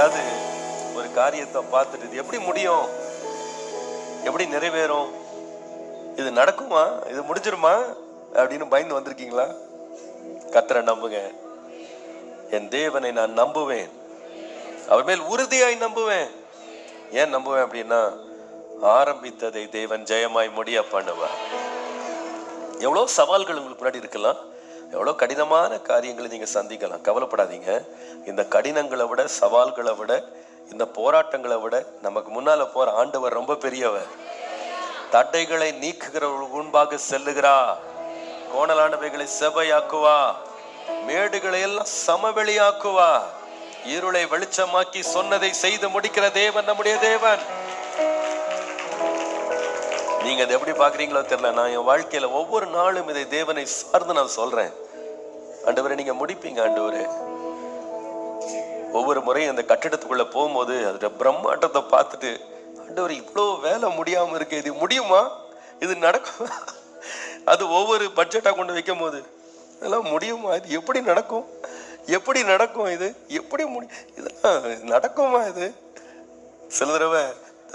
யாராவது ஒரு காரியத்தை பார்த்துட்டு இது எப்படி முடியும்? எப்படி நிறைவேறும்? இது நடக்குமா? இது முடிஞ்சிருமா? அப்படின்னு பயந்து வந்திருக்கீங்களா? கத்தரை நம்புங்க. என் தேவனை நான் நம்புவேன். அவர் மேல் உறுதியாய் நம்புவேன். ஏன் நம்புவேன் அப்படின்னா ஆரம்பித்ததை தேவன் ஜெயமாய் முடிய பண்ணுவார். எவ்வளோ சவால்கள் உங்களுக்கு முன்னாடி இருக்கலாம். எவ்வளோ கடினமான காரியங்களை நீங்கள் சந்திக்கலாம். கவலைப்படாதீங்க. இந்த கடினங்களை விட சவால்களை விட இந்த போராட்டங்களை விட நமக்கு முன்னால் போகிற ஆண்டவர் ரொம்ப பெரியவர். தட்டைகளை நீக்குகிறவர்கள் முன்பாக செல்லுகிறா. கோணலானவைகளை செவையாக்குவா மேடுகளை எல்லாம் சமவெளியாக்குவா. இருளை வெளிச்சமாக்கி சொன்னதை செய்து முடிக்கிற தேவன் நம்முடைய தேவன். நீங்க அதை எப்படி பாக்குறீங்களோ தெரியல. நான் என் வாழ்க்கையில ஒவ்வொரு நாளும் இதை தேவனை சார்ந்து நான் சொல்றேன். ஆண்டவரை நீங்க முடிப்பீங்க ஆண்டவரே. ஒவ்வொரு முறையும் அந்த கட்டிடத்துக்குள்ள போகும்போது அதோட பிரம்மாண்டத்தை பார்த்துட்டு ஆண்டவர் இவ்வளோ வேலை முடியாம இருக்கு இது முடியுமா? இது நடக்கும்? அது ஒவ்வொரு பட்ஜெட்டா கொண்டு வைக்கும் போது இதெல்லாம் முடியுமா? இது எப்படி நடக்கும்? எப்படி நடக்கும் இது? எப்படி முடி இதெல்லாம் நடக்குமா இது? சில தடவை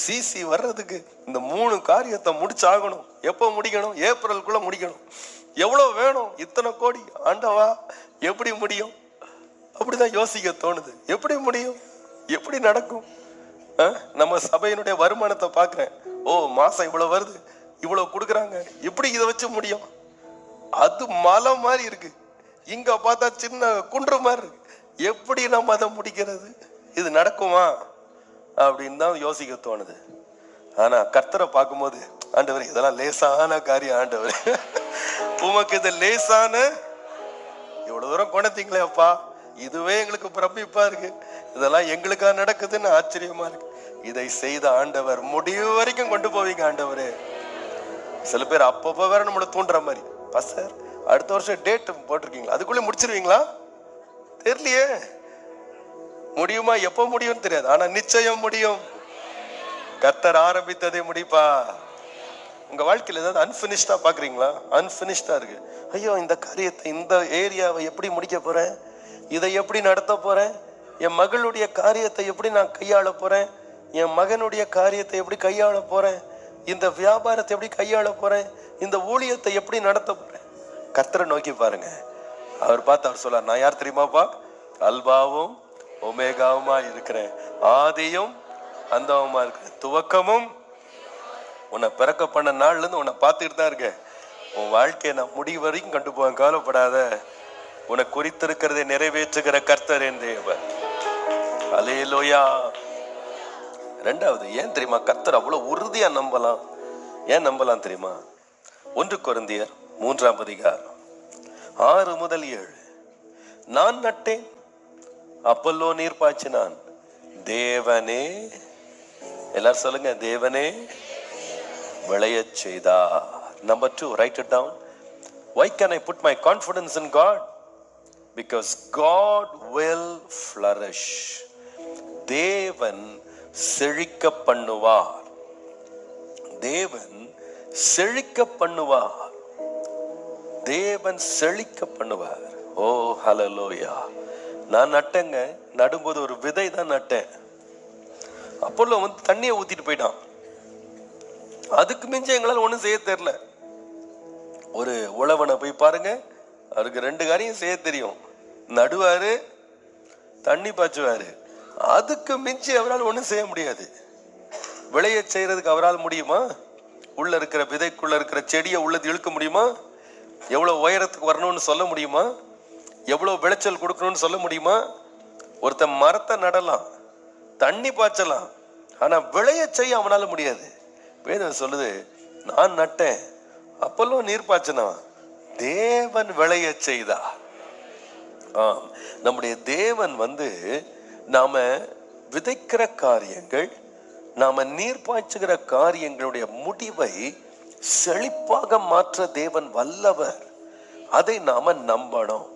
சிசி வர்றதுக்கு இந்த மூணு காரியத்தை முடிச்சாகணும். எப்போ முடிக்கணும்? ஏப்ரலுக்குள்ள முடிக்கணும். எவ்வளோ வேணும்? இத்தனை கோடி? ஆண்டவா எப்படி முடியும்? அப்படிதான் யோசிக்க தோணுது. எப்படி முடியும்? எப்படி நடக்கும்? ஆ? நம்ம சபையினுடைய வருமானத்தை பார்க்குறேன். ஓ மாசம் இவ்வளோ வருது. இவ்வளோ கொடுக்குறாங்க. எப்படி இதை வச்சு முடியும்? அது மலை மாதிரி இருக்கு. இங்க பார்த்தா சின்ன குன்று மாதிரி இருக்கு. எப்படி நம்ம அதை முடிக்கிறது? இது நடக்குமா? அப்படின்னு தான் யோசிக்க தோணுது. ஆனா கர்த்தரை பார்க்கும்போது ஆண்டவர் இதெல்லாம் லேசான காரியம் ஆண்டவர். உமக்கு இது லேசான? இவ்வளவு தூரம் கொண்டீங்களே அப்பா. இதுவே எங்களுக்கு பிரமிப்பா இருக்கு. இதெல்லாம் எங்களுக்கா நடக்குதுன்னு ஆச்சரியமா இருக்கு. இதை செய்த ஆண்டவர் முடிவு வரைக்கும் கொண்டு போவீங்க ஆண்டவரே. சில பேர் அப்பப்போ வேற நம்மளை தூண்டுற மாதிரி. சார் அடுத்த வருஷம் டேட் போட்டிருக்கீங்களா? அதுக்குள்ளே முடிச்சிருவீங்களா? தெரியலையே. முடியுமா? எப்போ முடியும்னு தெரியாது. ஆனா நிச்சயம் முடியும். கத்தர் ஆரம்பித்ததை முடிப்பா. உங்க வாழ்க்கையில் ஏதாவது அன்பினிஷ்டா பாக்குறீங்களா? அன்பினிஷ்டா இருக்கு. ஐயோ இந்த காரியத்தை இந்த ஏரியாவை எப்படி முடிக்க போறேன்? இதை எப்படி நடத்த போறேன்? என் மகளுடைய காரியத்தை எப்படி நான் கையாள போறேன்? என் மகனுடைய காரியத்தை எப்படி கையாள போறேன்? இந்த வியாபாரத்தை எப்படி கையாள போறேன்? இந்த ஊழியத்தை எப்படி நடத்த போறேன்? கர்த்தரை நோக்கி பாருங்க. அவர் பார்த்து அவர் சொல்லார் நான் யார் தெரியுமாப்பா அல்பாவும் ஒமேகாவுமா இருக்கிறேன். ஆதியும் அந்தவமா இருக்கிறேன். துவக்கமும் உன்னை பிறக்க பண்ண நாள்ல இருந்து உன்னை பார்த்துக்கிட்டு தான் இருக்கேன். உன் வாழ்க்கையை நான் முடிவு வரைக்கும் கண்டு போவேன் கவலைப்படாத. உனக்கு குறித்திருக்கிறதை நிறைவேற்றுகிற கர்த்தர் என் தேவன். அலேலோயா ரெண்டாவது ஏன் தெரியுமா? கர்த்தர் அவ்வளோ உறுதியாக நம்பலாம். ஏன் நம்பலாம் தெரியுமா? ஒன்று குறந்தியர் மூன்றாம் அதிகாரம் ஆறு முதல் ஏழு. நான் நட்டேன் அப்பல்லோ நீர் பாய்ச்சினான். தேவனே. எல்லாரும் சொல்லுங்க தேவனே. விளையச் செய்தா? Number two write it down why can I put my confidence in God because God will flourish தேவன் செழிக்க பண்ணுவார். தேவன் செழிக்க பண்ணுவார். தேவன் செழிக்க பண்ணுவார். ஓ ஹலலோயா நான் நட்டேங்க. நடும்போது ஒரு விதை தான் நட்டேன். அப்போல்லாம் வந்து தண்ணியை ஊத்திட்டு போயிட்டான். அதுக்கு மிஞ்சி எங்களால் ஒன்றும் செய்ய தெரில ஒரு உழவனை போய் பாருங்க அவருக்கு ரெண்டு காரியம் செய்ய தெரியும். நடுவாரு தண்ணி பாய்ச்சுவாரு. அதுக்கு மிஞ்சி அவரால் ஒன்றும் செய்ய முடியாது. விளைய செய்கிறதுக்கு அவரால் முடியுமா? உள்ள இருக்கிற விதைக்குள்ள இருக்கிற செடியை உள்ளது இழுக்க முடியுமா? எவ்வளோ உயரத்துக்கு வரணும்னு சொல்ல முடியுமா? எவ்வளோ விளைச்சல் கொடுக்கணும்னு சொல்ல முடியுமா? ஒருத்தன் மரத்தை நடலாம் தண்ணி பாய்ச்சலாம் ஆனால் விளைய செய்ய அவனால் முடியாது. வேதம் சொல்லுது நான் நட்டேன். அப்பெல்லாம் நீர் பாய்ச்சினா தேவன் விளைய செய்தா? ஆம். நம்முடைய தேவன் வந்து நாம விதைக்கிற காரியங்கள் நாம நீர் பாய்ச்சுகிற காரியங்களுடைய முடிவை செழிப்பாக மாற்ற தேவன் வல்லவர். அதை நாம நம்பணும்.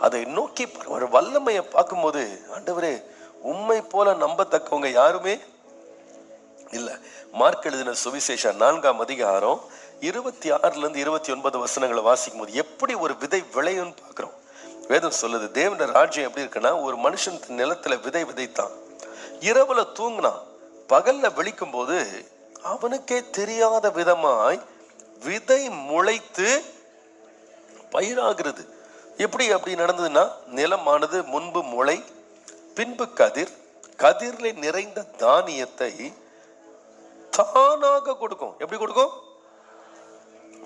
அதை நோக்கி ஒரு வல்லமையை பார்க்கும்போது ஆண்டவரே உண்மை போல நம்பத்தக்கவங்க யாருமே இல்ல. மார்க் எழுதின சுவிசேஷம் நான்காம் அதிகாரம் இருபத்தி ஆறுல இருந்து இருபத்தி ஒன்பது வசனங்களை வாசிக்கும் போது எப்படி ஒரு விதை விளையும்னு பாக்குறோம் வேதம் சொல்லுது தேவன ராஜ்யம் எப்படி இருக்குன்னா ஒரு மனுஷன் நிலத்துல விதை விதைத்தான். இரவுல தூங்கினான். பகல்ல வெளிக்கும் போது அவனுக்கே தெரியாத விதமாய் விதை முளைத்து பயிராகிறது. எப்படி அப்படி நடந்ததுன்னா நிலமானது முன்பு முளை பின்பு கதிர். கதிரில் நிறைந்த தானியத்தை தானாக கொடுக்கும். எப்படி கொடுக்கும்?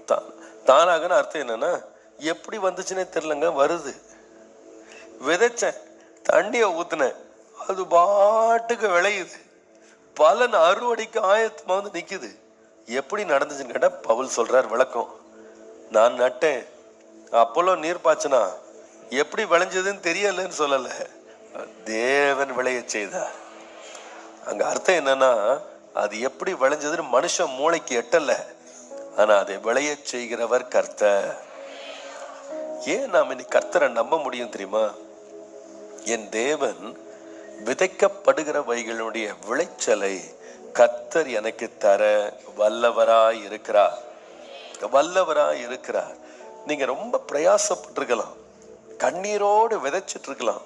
தா- தானாகன்னு அர்த்தம் என்னன்னா எப்படி வந்துச்சுன்னே தெரிலங்க வருது. விதைச்சேன் தண்ணியை ஊத்துனேன் அது பாட்டுக்கு விளையுது. பலன் அறுவடைக்கு ஆயத்தமாக வந்து நிற்குது எப்படி நடந்துச்சுன்னு கேட்டால் பவுல் சொல்கிறார் விளக்கம். நான் நட்டேன் அப்போல்லாம் நீர் பாய்ச்சினா எப்படி விளைஞ்சதுன்னு தெரியலன்னு சொல்லலை. தேவன் விளைய செய்தார். அங்கே அர்த்தம் என்னன்னா அது எப்படி விளைஞ்சதுன்னு மனுஷன் மூளைக்கு எட்டல. ஆனா அதை விளைய செய்கிறவர் கர்த்தர். ஏன் நாம் இன்னைக்கு கர்த்தரை நம்ப முடியும் தெரியுமா? என் தேவன் விதைக்கப்படுகிற வைகளுடைய விளைச்சலை கர்த்தர் எனக்கு தர வல்லவராய் இருக்கிறார். வல்லவராய் இருக்கிறார். நீங்க ரொம்ப பிரயாசப்பட்டிருக்கலாம். கண்ணீரோடு விதைச்சிட்டு இருக்கலாம்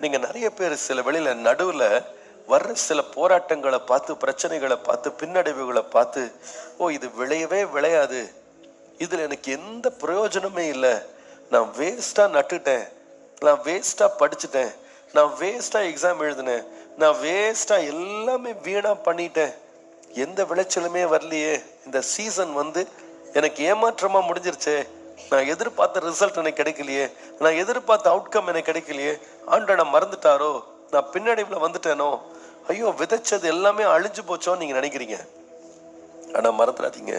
நீங்க நிறைய பேர் சில வெளியில நடுவுல வர்ற சில போராட்டங்களை பார்த்து பிரச்சனைகளை பார்த்து பின்னடைவுகளை பார்த்து ஓ இது விளையவே விளையாது. இதில் எனக்கு எந்த பிரயோஜனமே இல்லை. நான் வேஸ்ட்டாக நட்டுட்டேன். நான் வேஸ்ட்டாக படிச்சுட்டேன். நான் வேஸ்ட்டாக எக்ஸாம் எழுதினேன். நான் வேஸ்ட்டாக எல்லாமே வீணாக பண்ணிட்டேன். எந்த விளைச்சலுமே வரலையே. இந்த சீசன் வந்து எனக்கு ஏமாற்றமாக முடிஞ்சிருச்சே. நான் எதிர்பார்த்த ரிசல்ட் எனக்கு கிடைக்கலையே. நான் எதிர்பார்த்த அவுட்கம் எனக்கு கிடைக்கலையே. ஆண்டனை மறந்துட்டாரோ? நான் பின்னடைவில் வந்துட்டேனோ? ஐயோ விதைச்சது எல்லாமே அழிஞ்சு போச்சோன்னு நீங்கள் நினைக்கிறீங்க? ஆனால் மறந்துடாதீங்க.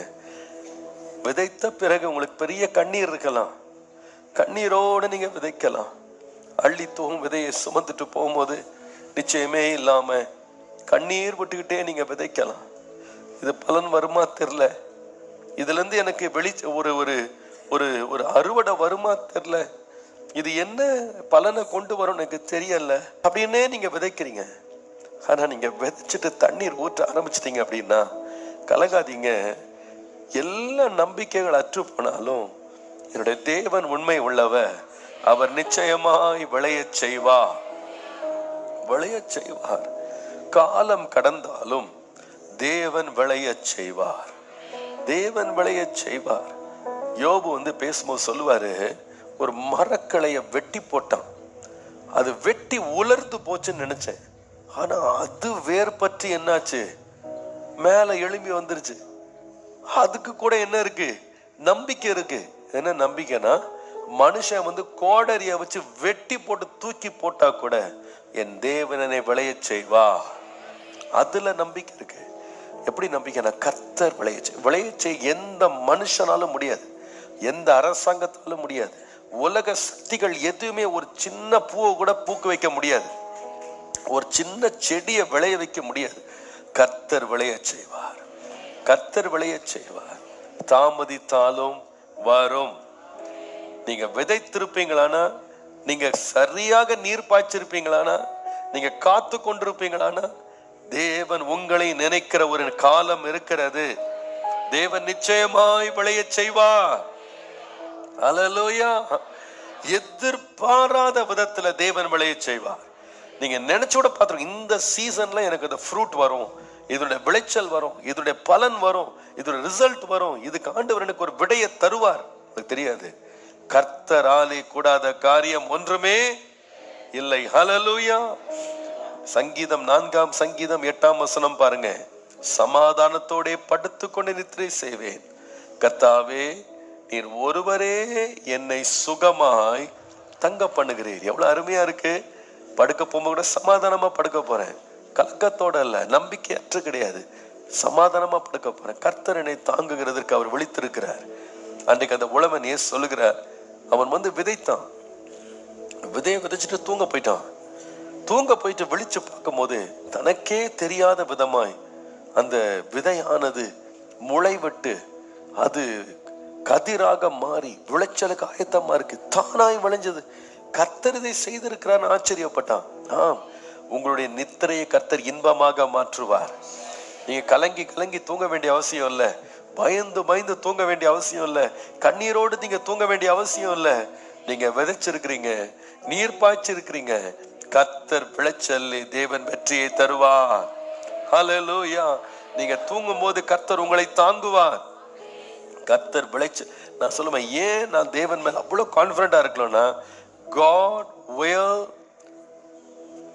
விதைத்த பிறகு உங்களுக்கு பெரிய கண்ணீர் இருக்கலாம். கண்ணீரோடு நீங்கள் விதைக்கலாம். அள்ளி தூவும் விதையை சுமந்துட்டு போகும்போது நிச்சயமே இல்லாமல் கண்ணீர் விட்டுக்கிட்டே நீங்கள் விதைக்கலாம். இது பலன் வருமா தெரில இதுலேருந்து எனக்கு வெளி ஒரு ஒரு ஒரு ஒரு அறுவடை வருமா தெரில இது என்ன பலனை கொண்டு வரும் எனக்கு தெரியல. அப்படின்னே நீங்கள் விதைக்கிறீங்க. ஆனால் நீங்கள் விதைச்சிட்டு தண்ணீர் ஊற்ற ஆரம்பிச்சிட்டீங்க அப்படின்னா கலங்காதீங்க. எல்லா நம்பிக்கைகள் அற்று போனாலும் என்னுடைய தேவன் உண்மை உள்ளவர் அவர் நிச்சயமாய் விளையச் செய்வார். விளையச் செய்வார். காலம் கடந்தாலும் தேவன் விளையச் செய்வார். தேவன் விளையச் செய்வார். யோபு வந்து பேசும்போது சொல்லுவாரு ஒரு மரக்கலையை வெட்டி போட்டான். அது வெட்டி உலர்ந்து போச்சுன்னு நினைச்சேன். ஆனா அது வேர் பற்றி என்னாச்சு? மேல எழும்பி வந்துருச்சு. அதுக்கு கூட என்ன இருக்கு? நம்பிக்கை இருக்கு. என்ன நம்பிக்கைனா மனுஷன் வந்து கோடரிய வச்சு வெட்டி போட்டு தூக்கி போட்டா கூட என் தேவனனை விளைய செய்வா அதுல நம்பிக்கை இருக்கு. எப்படி நம்பிக்கைனா கர்த்தர் விளைய செய் செய்ய எந்த மனுஷனாலும் முடியாது. எந்த அரசாங்கத்தாலும் முடியாது. உலக சக்திகள் எதுவுமே ஒரு சின்ன பூவை கூட பூக்க வைக்க முடியாது. ஒரு சின்ன செடியை விளைய வைக்க முடியாது. கர்த்தர் விளையச் செய்வார். கர்த்தர் விளையச் செய்வார். தாமதித்தாலும் வரும். நீங்க விதைத்திருப்பீங்களானா? நீங்க சரியாக நீர் பாய்ச்சிருப்பீங்களானா? நீங்க காத்து கொண்டிருப்பீங்களானா? தேவன் உங்களை நினைக்கிற ஒரு காலம் இருக்கிறது. தேவன் நிச்சயமாய் விளையச் செய்வார். அலலோயா எதிர்பாராத விதத்துல தேவன் விளையச் செய்வார். நீங்க நினைச்சோட பார்த்துருங்க. இந்த சீசன்ல எனக்கு இந்த ஃப்ரூட் வரும். இதனுடைய விளைச்சல் வரும். இதனுடைய பலன் வரும். இதோட ரிசல்ட் வரும். இதுக்கு ஆண்டவர் எனக்கு ஒரு விடையை தருவார். எனக்கு தெரியாது. கர்த்தராலே கூடாத காரியம் ஒன்றுமே இல்லை. ஹலலூயா சங்கீதம் நான்காம் சங்கீதம் எட்டாம் வசனம் பாருங்க. சமாதானத்தோடே படுத்துக்கொண்டு நித்திரை செய்வேன். கர்த்தாவே நீர் ஒருவரே என்னை சுகமாய் தங்க பண்ணுகிறீர். எவ்வளவு அருமையா இருக்கு. படுக்க போகும்போது கூட சமாதானமா படுக்க போறேன். கலக்கத்தோட இல்ல நம்பிக்கையற்ற கிடையாது. சமாதானமா படுக்க போறேன். கர்த்தர் என்னை தாங்குகிறதற்கு அவர் விழித்திருக்கிறார். அன்றைக்கு அந்த உழவன் ஏன் சொல்லுகிறார்? அவன் வந்து விதைத்தான். விதையை விதைச்சிட்டு தூங்க போயிட்டான். தூங்க போயிட்டு விழிச்சு பார்க்கும்போது தனக்கே தெரியாத விதமாய் அந்த விதையானது முளைவிட்டு அது கதிராக மாறி விளைச்சலுக்கு ஆயத்தமாக இருக்கு. தானாய் விளைஞ்சது. கர்த்தர் இதை செய்திருக்கிறான்னு ஆச்சரியப்பட்டான். ஆம் உங்களுடைய நித்திரையை கர்த்தர் இன்பமாக மாற்றுவார். நீங்க கலங்கி கலங்கி தூங்க வேண்டிய அவசியம் இல்லை. பயந்து பயந்து தூங்க வேண்டிய அவசியம் இல்லை. கண்ணீரோடு நீங்க தூங்க வேண்டிய அவசியம் இல்லை. நீங்க விதைச்சிருக்கிறீங்க நீர் பாய்ச்சிருக்கிறீங்க. கத்தர் விளைச்சல்லி தேவன் வெற்றியை தருவார். ஹalleluya நீங்க தூங்கும் போது கர்த்தர் உங்களை தாங்குவார். கர்த்தர் விளைச்சல் நான் சொல்லுவேன் ஏன் நான் தேவன் மேல அவ்வளவு கான்பிடண்டா இருக்கலாம்னா God will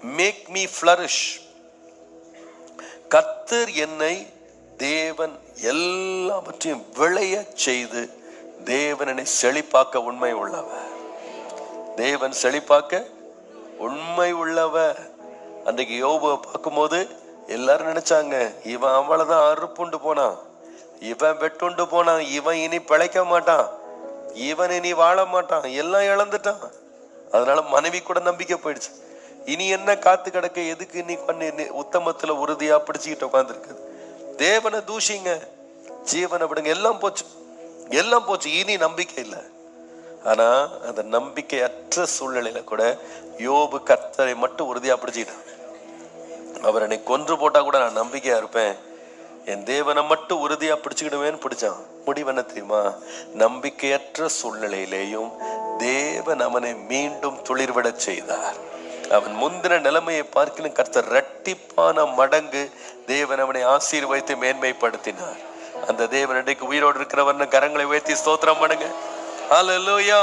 make me flourish. கத்தர் என்னை தேவன் எல்லாவற்றையும் விளைய செய்து தேவன் என்னை செழிப்பாக்க உண்மை உள்ளவர். தேவன் செழிப்பாக்க உண்மை உள்ளவர். அன்றைக்கு யோபுவை பார்க்கும்போது எல்லாரும் நினைச்சாங்க இவன் அவ்வளவுதான் அறுப்புண்டு போனான். இவன் வெட்டுண்டு போனான். இவன் இனி பிழைக்க மாட்டான். இவன் இனி வாழ மாட்டான். எல்லாம் இழந்துட்டான். அதனால மனைவி கூட நம்பிக்கை போயிடுச்சு. இனி என்ன காத்து கிடக்க எதுக்கு நீ பண்ணி உத்தமத்துல உறுதியா பிடிச்சுக்கிட்டு உட்காந்துருக்குது தேவனை தூஷிங்க. ஜீவனை விடுங்க. எல்லாம் போச்சு. எல்லாம் போச்சு. இனி நம்பிக்கை இல்லை. ஆனா அந்த நம்பிக்கையற்ற சூழ்நிலையில கூட யோபு கர்த்தரை மட்டும் உறுதியா பிடிச்சிக்கிட்டான் அவர் என்னை கொன்று போட்டா கூட நான் நம்பிக்கையா இருப்பேன். என் தேவனை மட்டும் உறுதியா பிடிச்சுக்கிடுவேன்னு பிடிச்சான். முடிவு என்ன தெரியுமா? நம்பிக்கையற்ற சூழ்நிலையிலேயும் தேவன் அவனை மீண்டும் துளிர்விடச் செய்தார். அவன் முந்தின நிலைமையை பார்க்கணும் கர்த்தர் இரட்டிப்பான மடங்கு தேவன் அவனை ஆசீர்வதித்து மேன்மைப்படுத்தினார். அந்த தேவன் இன்றைக்கு உயிரோடு இருக்கிறவன் கரங்களை உயர்த்தி ஸ்தோத்திரம் பண்ணுங்க. ஹலோ